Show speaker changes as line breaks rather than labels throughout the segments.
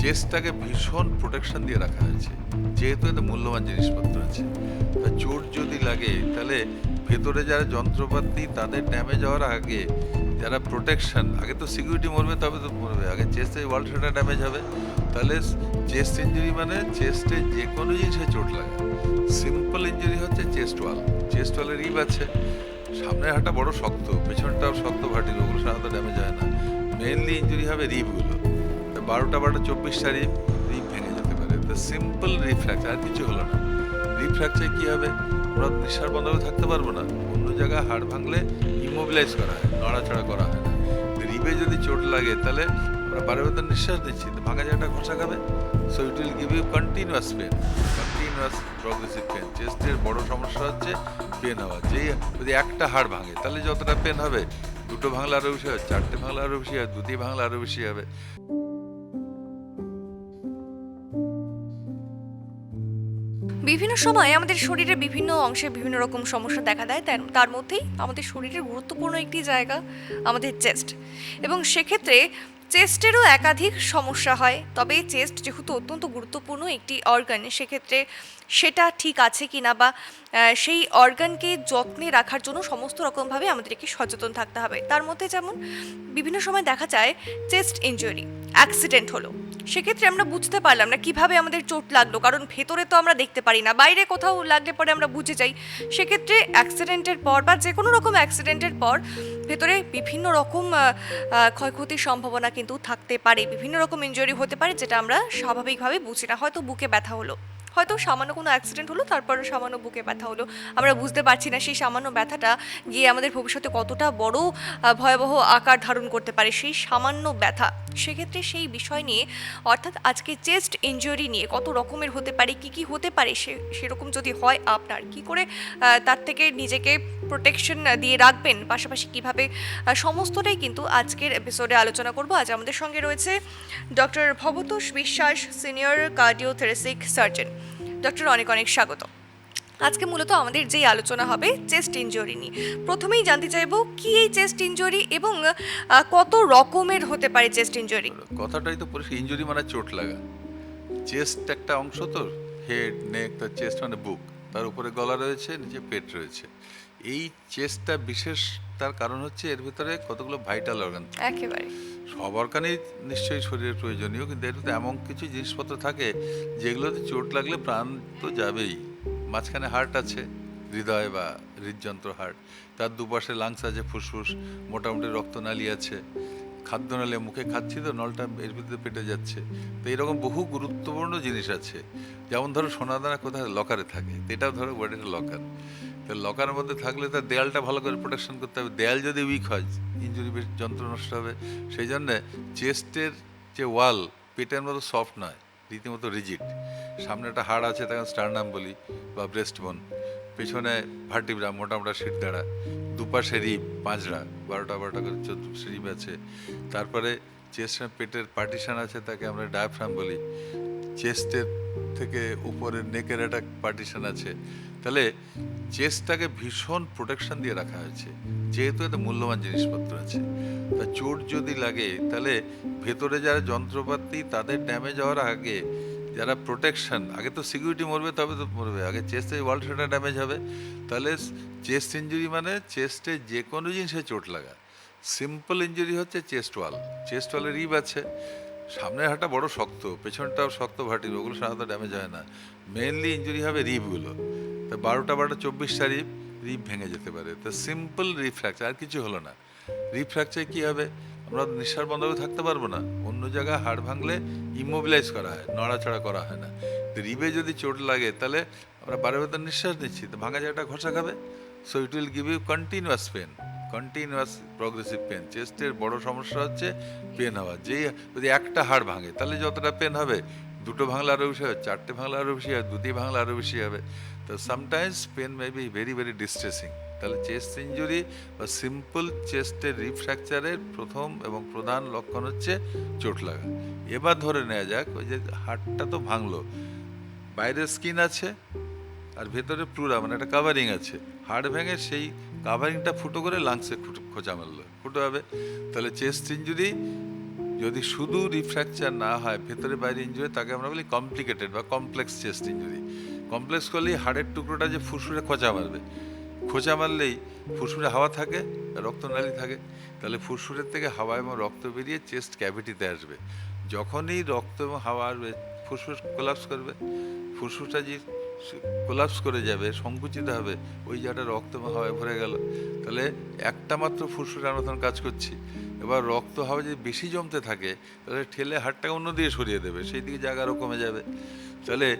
চেস্টটাকে ভীষণ প্রোটেকশন দিয়ে রাখা হয়েছে। যেহেতু এতে মূল্যবান জিনিসপত্র আছে। তা চোট যদি লাগে, তাহলে ভেতরে যারা যন্ত্রপাতি, তাদের ড্যামেজ হওয়ার আগে যারা প্রোটেকশন আগে তো সিকিউরিটি মরবে, তবে তো মরবে। আগে চেস্টে ওয়াল সেটা ড্যামেজ হবে। তাহলে চেস্ট ইঞ্জুরি মানে চেস্টে যে কোনো জিনিসে চোট লাগে। সিম্পল ইঞ্জুরি হচ্ছে চেস্ট ওয়াল চেস্ট ওয়ালের রিব আছে। সামনের হাঁটা বড় শক্ত, পেছনটাও শক্ত ভাটির ওগুলো সাধারণত ড্যামেজ হয় না। মেইনলি ইঞ্জুরি হবে রিবগুলো তো বারোটা বারোটা চব্বিশ তারিখ রিপ ভেঙে যেতে পারে। সিম্পল রিব ফ্র্যাকচার আর কিছু হলো না। রিব ফ্র্যাকচার কী হবে? আমরা নিঃশ্বাস বন্ধ করে থাকতে পারব না। অন্য জায়গায় হাড় ভাঙলে ইমোবিলাইজ করা হয়, নড়াচড়া করা হয়। না রিবে যদি চোট লাগে, তাহলে আমরা বারে বারে নিঃশ্বাস দিচ্ছি। ভাঙা জায়গাটা ঘষা খাবে। So it will give you continuous pain continuous progressive pain চেস্টের বড় সমস্যা হচ্ছে পেন হওয়া। যেই যদি একটা হাড় ভাঙে, তাহলে যতটা পেন হবে? দুটো ভাঙলে আরও বেশি হবে, চারটে ভাঙলে আরও বেশি হবে, দুটি ভাঙলে আরও বেশি হবে।
বিভিন্ন সময় আমাদের শরীরের বিভিন্ন অংশে বিভিন্ন রকম সমস্যা দেখা দেয়, তার- মধ্যেই আমাদের শরীরের গুরুত্বপূর্ণ একটি জায়গা আমাদের চেস্ট। এবং সেক্ষেত্রে চেস্টেরও একাধিক সমস্যা হয়, তবে চেস্ট যেহেতু অত্যন্ত গুরুত্বপূর্ণ একটি অর্গান সেক্ষেত্রে সেটা ঠিক আছে কি না বা সেই অর্গানকে যত্নে রাখার জন্য সমস্ত রকমভাবে আমাদেরকে সচেতন থাকতে হবে। তার মধ্যে যেমন বিভিন্ন সময় দেখা যায়, চেস্ট ইনজুরি অ্যাক্সিডেন্ট হলো। সেক্ষেত্রে আমরা বুঝতে পারলাম না কীভাবে আমাদের চোট লাগল, কারণ ভেতরে তো আমরা দেখতে পারি না, বাইরে কোথাও লাগলে পরে আমরা বুঝে যাই। সেক্ষেত্রে অ্যাক্সিডেন্টের পর বা যে কোনো রকম অ্যাক্সিডেন্টের পর ভেতরে বিভিন্ন রকম ক্ষয়ক্ষতির সম্ভাবনা কিন্তু থাকতে পারে, বিভিন্ন রকম ইঞ্জুরি হতে পারে, যেটা আমরা স্বাভাবিকভাবে বুঝি না, হয়তো বুকে ব্যথা হলো। হয়তো সামান্য কোনো অ্যাক্সিডেন্ট হলো তারপর সামান্য বুকে ব্যথা হলো। আমরা বুঝতে পারছি না সেই সামান্য ব্যথাটা গিয়ে আমাদের ভবিষ্যতে কতটা বড় ভয়াবহ আকার ধারণ করতে পারে সেই সামান্য ব্যথা। সেক্ষেত্রে সেই বিষয় নিয়ে, অর্থাৎ আজকে চেস্ট ইনজুরি নিয়ে কত রকমের হতে পারে, কি কি হতে পারে সে, সেরকম যদি হয় আপনার, কি করে তার থেকে নিজেকে প্রোটেকশন দিয়ে রাখবেন? পাশাপাশি কীভাবে? সমস্তটাই কিন্তু আজকের এপিসোডে আলোচনা করব। আজ আমাদের সঙ্গে রয়েছে ডক্টর ভবতোষ বিশ্বাস সিনিয়র কার্ডিওথেরাসিক সার্জন ডক্টর অনেক অনেক স্বাগত। আজকে মূলত আমাদের যেই আলোচনা হবে চেস্ট ইঞ্জুরি নিয়ে। প্রথমেই জানতে চাইব কি এই চেস্ট ইঞ্জুরি এবং কত রকমের হতে পারে চেস্ট ইঞ্জুরি
কথাটাই তো পরিষ্কার ইঞ্জুরি মানে চোট লাগা। চেস্ট একটা অংশ তো হেড নেক তার চেস্ট মানে বুক। তার উপরে গলা রয়েছে নিচে পেট রয়েছে। এই চেস্টটা বিশেষ তার কারণ হচ্ছে এর ভিতরে কতগুলো ভাইটাল অর্গান
একেবারে।
সব অর্গানই নিশ্চয়ই শরীরের প্রয়োজনীয়, কিন্তু এর ভিতরে এমন কিছু জিনিসপত্র থাকে যেগুলোতে চোট লাগলে প্রাণ তো যাবেই। মাঝখানে হার্ট আছে, হৃদয় বা হৃদযন্ত্র হার্ট। তার দুপাশে লাংস আছে, ফুসফুস, মোটামুটি রক্তনালী আছে। খাদ্যনালী, মুখে খাচ্ছি তো নলটা এর ভিতরে পেটে যাচ্ছে। তো এরকম বহু গুরুত্বপূর্ণ জিনিস আছে। যেমন ধরো সোনাদানা কোথায়? লকারে থাকে। এটাও ধরো বডির লকার তো লকারের মধ্যে থাকলে তার দেয়ালটা ভালো করে প্রোটেকশন করতে হবে। দেয়াল যদি উইক হয় ইঞ্জুরি যন্ত্র নষ্ট হবে। সেই জন্যে চেস্টের যে ওয়াল পেটের মতো সফট নয়, রীতিমতো রিজিড সামনে একটা হাড় আছে, তাকে স্টারনাম বলি, বা ব্রেস্ট বোন পেছনে ভার্টিব্রা মোটা মোটা শিট দাঁড়া দুপাশে রিপ পাঁচড়া বারোটা বারোটা করে চোদ্দ রিপ আছে। তারপরে চেস্টের পেটের পার্টিশন আছে, তাকে আমরা ডায়াফ্রাম বলি। চেস্টের থেকে উপরের নেকের একটা পার্টিশন আছে। তাহলে চেস্টটাকে ভীষণ প্রোটেকশন দিয়ে রাখা হয়েছে। যেহেতু এতে মূল্যবান জিনিসপত্র আছে। তা চোট যদি লাগে, তাহলে ভেতরে যারা যন্ত্রপাতি, তাদের ড্যামেজ হওয়ার আগে যারা প্রোটেকশন আগে তো সিকিউরিটি মরবে, তবে তো মরবে। আগে চেস্টে ওয়াল সেটা ড্যামেজ হবে। তাহলে চেস্ট ইঞ্জুরি মানে চেস্টে যে কোনো জিনিসে চোট লাগা। সিম্পল ইঞ্জুরি হচ্ছে চেস্ট ওয়াল চেস্ট ওয়ালের রিব আছে। সামনের হাঁটা বড় শক্ত, পেছনটাও শক্ত ভাটির, ওগুলো সাধারণত ড্যামেজ হয় না। মেনলি ইঞ্জুরি হবে রিবগুলো তো বারোটা বারোটা চব্বিশটা রিব রিব ভেঙে যেতে পারে। তো সিম্পল রিফ্র্যাকচার আর কিছু হলো না। রিব ফ্র্যাকচার কী হবে? আমরা নিঃশ্বাস বন্ধ করে থাকতে পারব না। অন্য জায়গায় হাড় ভাঙলে ইমোবিলাইজ করা হয়, নড়াচড়া করা হয় না। তো রিবে যদি চোট লাগে, তাহলে আমরা বারে বারে নিঃশ্বাস নিচ্ছি। তো ভাঙা জায়গাটা ঘষা খাবে? So it will give you continuous pain continuous progressive pain চেস্টের বড় সমস্যা হচ্ছে পেন হওয়া। যেই যদি একটা হাড় ভাঙে, তাহলে যতটা পেন হবে? দুটো ভাঙলে আরও বেশি হবে, চারটে ভাঙলে আরও বেশি হবে, দুটি ভাঙলে আরও বেশি হবে। তো sometimes pain may be very very distressing তাহলে চেস্ট ইঞ্জুরি বা সিম্পল চেস্টের রিফ্র্যাকচারের প্রথম এবং প্রধান লক্ষণ হচ্ছে চোট লাগা। এবার ধরে নেওয়া যাক, ওই যে হাড়টা তো ভাঙলো। বাইরের স্কিন আছে, আর ভেতরে প্লুরা মানে একটা কাভারিং আছে। হাড় ভেঙে সেই কাভারিংটা ফুটো করে লাংসে খোঁচা মারলো, ফুটো হবে। তাহলে চেস্ট ইঞ্জুরি যদি শুধু রিফ্র্যাকচার না হয়, ভেতরে বাইরে ইঞ্জুরি তাকে আমরা বলি কমপ্লিকেটেড বা কমপ্লেক্স চেস্ট ইঞ্জুরি কমপ্লেক্স করলেই হাড়ের টুকরোটা যে ফুসফুসে খোঁচা মারবে। খোঁচা মারলেই ফুসফুসে হাওয়া থাকে, রক্তনালী থাকে। তাহলে ফুসফুসের থেকে হাওয়া এবং রক্ত বেরিয়ে চেস্ট ক্যাভিটিতে আসবে। যখনই রক্ত এবং হাওয়া আসবে, ফুসফুস কোলাপস করবে। ফুসফুসটা যে কোলাপস করে যাবে, সংকুচিত হবে, ওই জায়গাটা রক্ত এবং হাওয়ায় ভরে গেল। তাহলে একটা মাত্র ফুসফুস আমরা কাজ করছি। এবার রক্ত, হাওয়া যদি বেশি জমতে থাকে, তাহলে ঠেলে হাড়টাকে অন্য দিকে সরিয়ে দেবে, সেই দিকে জায়গা আরও কমে যাবে। তাহলে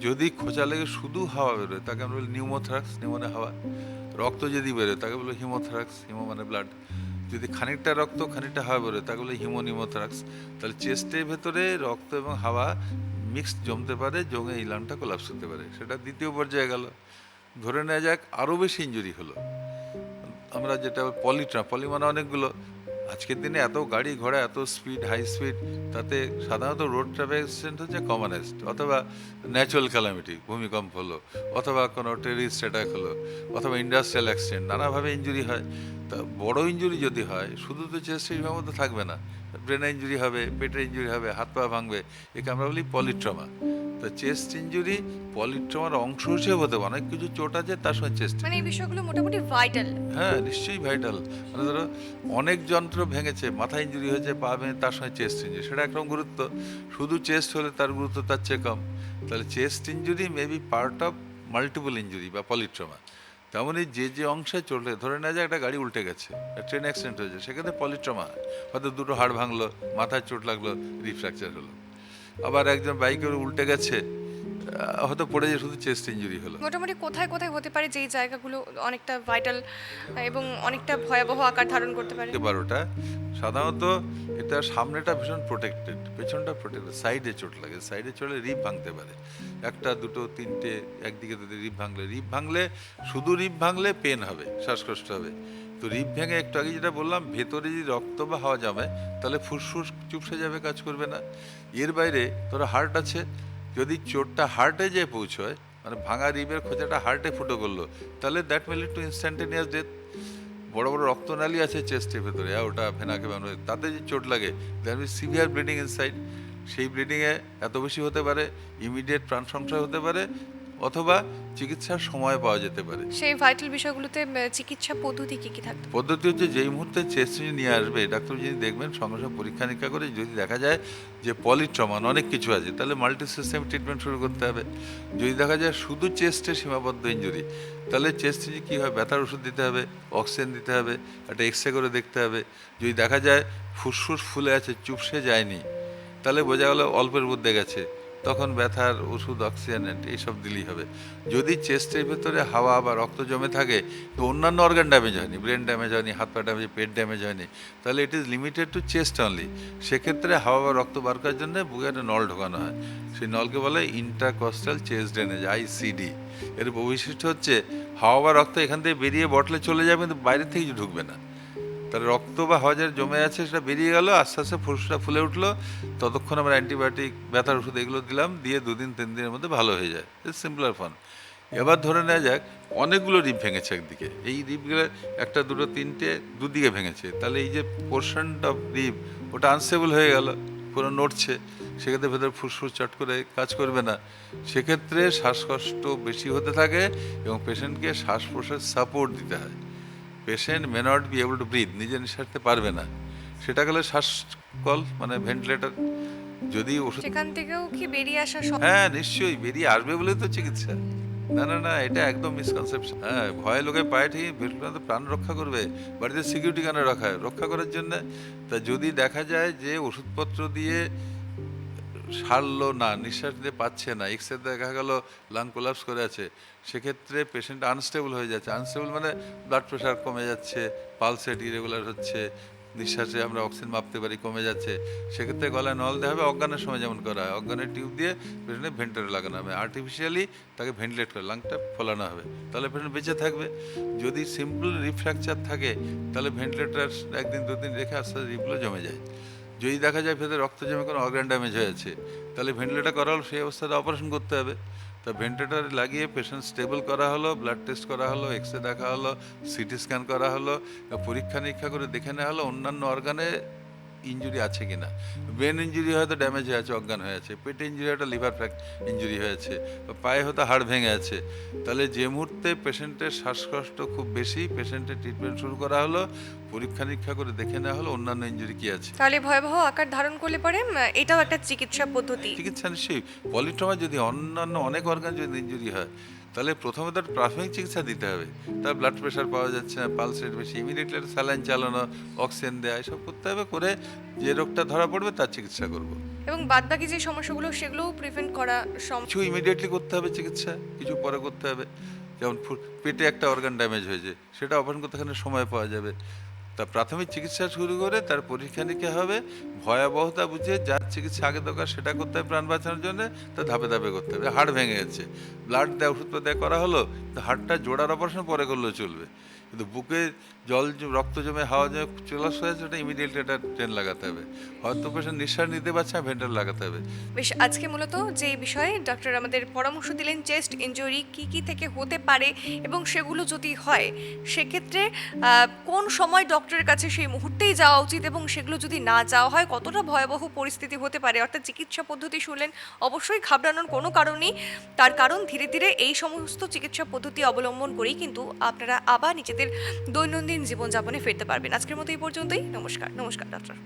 যদি খোঁচা লেগে শুধু হাওয়া বেরোয়, তাকে আমরা বলি নিউমোথ্রাক্স নিউমোনে হাওয়া। রক্ত যদি বেরোয়, তাকে বলি হিমোথ্রাক্স হিমো মানে ব্লাড যদি খানিকটা রক্ত, খানিকটা হাওয়া বেরোয়, তাকে বলে হিমোনিমোথ্রাক্স তাহলে চেস্টের ভেতরে রক্ত এবং হাওয়া মিক্সড জমতে পারে, জমে এই লাংটা কোলাপস হতে পারে। সেটা দ্বিতীয় পর্যায়ে গেল। ধরে নেওয়া যাক আরও বেশি ইঞ্জুরি হলো। আমরা যেটা পলিট্রা পলি মানে অনেকগুলো। আজকের দিনে এত গাড়ি ঘোড়া, এত স্পিড হাই স্পিড তাতে সাধারণত রোড ট্রাফিক অ্যাক্সিডেন্ট হচ্ছে কমনেস্ট অথবা ন্যাচুরাল ক্যালামিটি ভূমিকম্প হলো, অথবা কোনো টেরিস্ট অ্যাটাক হলো, অথবা ইন্ডাস্ট্রিয়াল অ্যাক্সিডেন্ট নানাভাবে ইঞ্জুরি হয়। তা বড় ইঞ্জুরি যদি হয়, শুধু তো চেস্টের মধ্যে থাকবে না ব্রেনে ইঞ্জুরি হবে, পেটের ইঞ্জুরি হবে হাত পা ভাঙবে, একে আমরা বলি পলিট্রমা তো চেস্ট ইঞ্জুরি পলিট্রমার অংশ হিসেবে হতে পারে। অনেক কিছু চোট আছে তার সঙ্গে চেস্ট
মানে এই বিষয়গুলো মোটামুটি ভাইটাল
হ্যাঁ নিশ্চয়ই ভাইটাল মানে ধরো অনেক যন্ত্র ভেঙেছে মাথা ইঞ্জুরি হয়েছে পা ভেঙে তার সঙ্গে চেস্ট ইঞ্জুরি সেটা একরকম গুরুত্ব। শুধু চেস্ট হলে তার গুরুত্ব তার চেয়ে কম তাহলে chest injury maybe part of multiple injury বা পলিট্রমা তেমনই যে যে অংশে চলে ধরে নেওয়া যায় একটা গাড়ি উল্টে গেছে ট্রেন অ্যাক্সিডেন্ট হয়েছে সেখানে পলিট্রমা হয়তো দুটো হাড় ভাঙলো মাথায় চোট লাগল রিফ্র্যাকচার হলো। আবার একজন বাইকের উল্টে গেছে হয়তো পড়ে যে শুধু চেস্ট ইঞ্জুরি হলো।
মোটামুটি কোথায় কোথায় হতে পারে যেই জায়গাগুলো অনেকটা ভাইটাল এবং অনেকটা ভয়াবহ আকার ধারণ করতে পারে?
বারোটা সাধারণত এটা সামনেটা ভীষণ প্রোটেক্টেড পেছনটা প্রোটেক্টেড সাইডে চোট লাগে। সাইডে চলে রিপ ভাঙতে পারে। একটা দুটো তিনটে একদিকে যদি রিপ ভাঙলে। রিপ ভাঙলে শুধু রিপ ভাঙলে পেন হবে শ্বাসকষ্ট হবে। তো রিপ ভেঙে একটু আগে যেটা বললাম, ভেতরে যদি রক্ত বা হাওয়া জমে তাহলে ফুসফুস চুপসে যাবে, কাজ করবে না। এর বাইরে তোরা হার্ট আছে, যদি চোটটা হার্টে যেয়ে পৌঁছয় মানে ভাঙা রিপের খোঁজাটা হার্টে ফুটো করল, তাহলে that mean to instantaneous death বড় বড় রক্তনালী আছে চেস্টের ভেতরে আর ওটা ভেনাকে বানাবে তাতে যে চোট লাগে that mean severe bleeding inside সেই ব্লিডিংয়ে এত বেশি হতে পারে ইমিডিয়েট প্রাণ সংশয় হতে পারে অথবা চিকিৎসার সময় পাওয়া যেতে পারে।
সেই ভাইটাল বিষয়গুলোতে চিকিৎসা পদ্ধতি কি কি পারে?
পদ্ধতি হচ্ছে যেই মুহূর্তে চেস্ট নিয়ে আসবে ডাক্তার যিনি দেখবেন সঙ্গে সঙ্গে পরীক্ষা নিরীক্ষা করে যদি দেখা যায় যে পলিট্রমান অনেক কিছু আছে তাহলে মাল্টি সিস্টেম ট্রিটমেন্ট শুরু করতে হবে। যদি দেখা যায় শুধু চেস্টে সীমাবদ্ধ ইঞ্জুরি তাহলে চেস্ট কী হয়? ব্যথার ওষুধ দিতে হবে অক্সিজেন দিতে হবে একটা এক্স রে করে দেখতে হবে। যদি দেখা যায় ফুসফুস ফুলে আছে চুপসে যায়নি তাহলে বোঝা গেল অল্পের মধ্যে গেছে। তখন ব্যথার ওষুধ, অক্সিজেন এইসব দিলেই হবে। যদি চেস্টের ভেতরে হাওয়া বা রক্ত জমে থাকে, তো অন্যান্য অর্গান ড্যামেজ হয়নি ব্রেন ড্যামেজ হয়নি, হাত পা ড্যামেজ পেট ড্যামেজ হয়নি, তাহলে it is limited to chest only সেক্ষেত্রে হাওয়া বা রক্ত বার করার জন্য বুকে একটা নল ঢোকানো হয়। সেই নলকে বলে ইন্টারকস্টাল চেস্ট ড্রেনেজ আইসিডি এর বৈশিষ্ট্য হচ্ছে, হাওয়া বা রক্ত এখান থেকে বেরিয়ে বটলে চলে যাবে কিন্তু বাইরে থেকে ঢুকবে না। তাহলে রক্ত বা যার জমে আছে সেটা বেরিয়ে গেল, আস্তে আস্তে ফুসটা ফুলে উঠল। ততক্ষণ আমরা অ্যান্টিবায়োটিক, ব্যথার ওষুধ এগুলো দিলাম, দিয়ে দুদিন, তিন দিনের মধ্যে ভালো হয়ে যায়। সিম্পলার ফোন এবার ধরে নেওয়া যাক, অনেকগুলো রিপ ভেঙেছে একদিকে। এই রিপগুলো একটা, দুটো, তিনটে দুদিকে ভেঙেছে। তাহলে এই যে পোর্শনটা অফ রিপ ওটা আনস্টেবল হয়ে গেল, পুরো নড়ছে। সেক্ষেত্রে ভেতরে ফুসফুস চট করে কাজ করবে না। সেক্ষেত্রে শ্বাসকষ্ট বেশি হতে থাকে এবং পেশেন্টকে শ্বাস প্রশ্বাস সাপোর্ট দিতে হয়। Patient may not be able to breathe নিজে নিঃশ্বাস নিতে পারবে না। সেটা গেলে শ্বাসকল মানে ভেন্টিলেটর যদি ওষুধ
সেখান থেকেও কি বেরিয়ে আসা
হ্যাঁ নিশ্চয়ই বেরিয়ে আসবে বলে তো চিকিৎসা। না না না এটা একদম মিসকনসেপশন হ্যাঁ ভয়ে লোকে পায়ে ঠিক ভেন্টিলেটর প্রাণ রক্ষা করবে বাড়িতে সিকিউরিটি কেন রাখা রক্ষা করার জন্য তা যদি দেখা যায় যে ওষুধপত্র দিয়ে সারলো না, নিঃশ্বাস নিতে পাচ্ছে না। এক্সরে দেখা গেল লাং কোলাপস করে আছে। সেক্ষেত্রে পেশেন্ট আনস্টেবল হয়ে যাচ্ছে। আনস্টেবল মানে ব্লাড প্রেশার কমে যাচ্ছে পালসেট ইরেগুলার হচ্ছে, নিঃশ্বাসে আমরা অক্সিজেন মাপতে পারি, কমে যাচ্ছে। সেক্ষেত্রে গলায় নল দেওয়া হবে, অজ্ঞানের সময় যেমন করা হয়। অজ্ঞানের টিউব দিয়ে পেশেন্টে ভেন্টিলেটর লাগানো হবে। আর্টিফিশিয়ালি তাকে ভেন্টিলেট করে লাংটা ফোলানো হবে। তাহলে পেশেন্ট বেঁচে থাকবে। যদি সিম্পল রিফ্র্যাকচার থাকে, তাহলে ভেন্টিলেটর একদিন দুদিন রেখে আস্তে আস্তে রিপগুলো জমে যায়। যদি দেখা যায় ভেতরে রক্ত জমে কোনো অর্গান ড্যামেজ হয়েছে, তাহলে ভেন্টিলেটার করা হলো, সেই অবস্থাতে অপারেশন করতে হবে। তা ভেন্টিলেটার লাগিয়ে পেশেন্ট স্টেবল করা হলো ব্লাড টেস্ট করা হলো এক্স রে দেখা হলো সিটি স্ক্যান করা হলো পরীক্ষা নিরীক্ষা করে দেখে নেওয়া হলো, অন্যান্য অর্গানে ইঞ্জুরি আছে কিনা? ব্রেন ইঞ্জুরি হয়তো ড্যামেজ হয়ে আছে অজ্ঞান হয়ে আছে। পেটে ইঞ্জুরি একটা লিভার ফ্র্যাক ইঞ্জুরি হয়েছে। পায়ে হয়তো হাড় ভেঙে আছে। তাহলে যে মুহূর্তে পেশেন্টের শ্বাসকষ্ট খুব বেশি পেশেন্টের ট্রিটমেন্ট শুরু করা হলো পরীক্ষা নিরীক্ষা করে দেখে নেওয়া হলো অন্যান্য ইঞ্জুরি কি আছে।
তাহলে ভয়াবহ আকার ধারণ করলে পরে এটাও একটা চিকিৎসা পদ্ধতি।
চিকিৎসা নিশ্চয়ই। পলিট্রমা যদি অন্যান্য অনেক অর্গান যদি ইঞ্জুরি হয় তাহলে প্রথমে তার প্রাথমিক চিকিৎসা দিতে হবে। তার ব্লাড প্রেশার পাওয়া যাচ্ছে না পালস রেট বেশি ইমিডিয়েটলি স্যালাইন চালানো অক্সিজেন দেওয়া এসব করতে হবে করে যে রোগটা ধরা পড়বে তার চিকিৎসা করব।
এবং বাদবাকি যে সমস্যাগুলো সেগুলোও প্রিভেন্ট করা সম্ভব
কিছু ইমিডিয়েটলি করতে হবে চিকিৎসা কিছু পরে করতে হবে। যেমন পেটে একটা অর্গান ড্যামেজ হয়েছে সেটা অপারেশন করতে সময় পাওয়া যাবে। তা প্রাথমিক চিকিৎসা শুরু করে তার পরীক্ষা নিরীক্ষা হবে। ভয়াবহতা বুঝে যার চিকিৎসা আগে দরকার সেটা করতে হবে প্রাণ বাঁচানোর জন্য, তা ধাপে ধাপে করতে হবে। হাড় ভেঙে গেছে ব্লাড দেওয়া ওষুধ দেওয়া করা হলো, তো হাড়টা জোড়ার অপারেশন পরে করলেও চলবে। কিন্তু বুকে জল রক্ত জমে হাওয়া জমে চলে আসতে হয়েছে ওটা ইমিডিয়েটলি একটা ট্রেন লাগাতে হবে। হয়তো পেশেন্ট নিঃশ্বাস নিতে পারছে ভেন্টার লাগাতে হবে।
বেশ, আজকে মূলত যে বিষয়ে ডক্টর আমাদের পরামর্শ দিলেন চেস্ট ইঞ্জুরি কি কি থেকে হতে পারে এবং সেগুলো যদি হয়, সেক্ষেত্রে কোন সময় ডক্টরের কাছে সেই মুহূর্তেই যাওয়া উচিত এবং সেগুলো যদি না যাওয়া হয়, কতটা ভয়াবহ পরিস্থিতি হতে পারে? অর্থাৎ চিকিৎসা পদ্ধতি শুনলেন, অবশ্যই ঘাবড়ানোর কোনো কারণই তার কারণ ধীরে ধীরে এই সমস্ত চিকিৎসা পদ্ধতি অবলম্বন করেই কিন্তু আপনারা আবার নিজেদের দৈনন্দিন জীবনযাপনে ফিরতে পারবেন। আজকের মতো এই পর্যন্তই। নমস্কার নমস্কার ডক্টর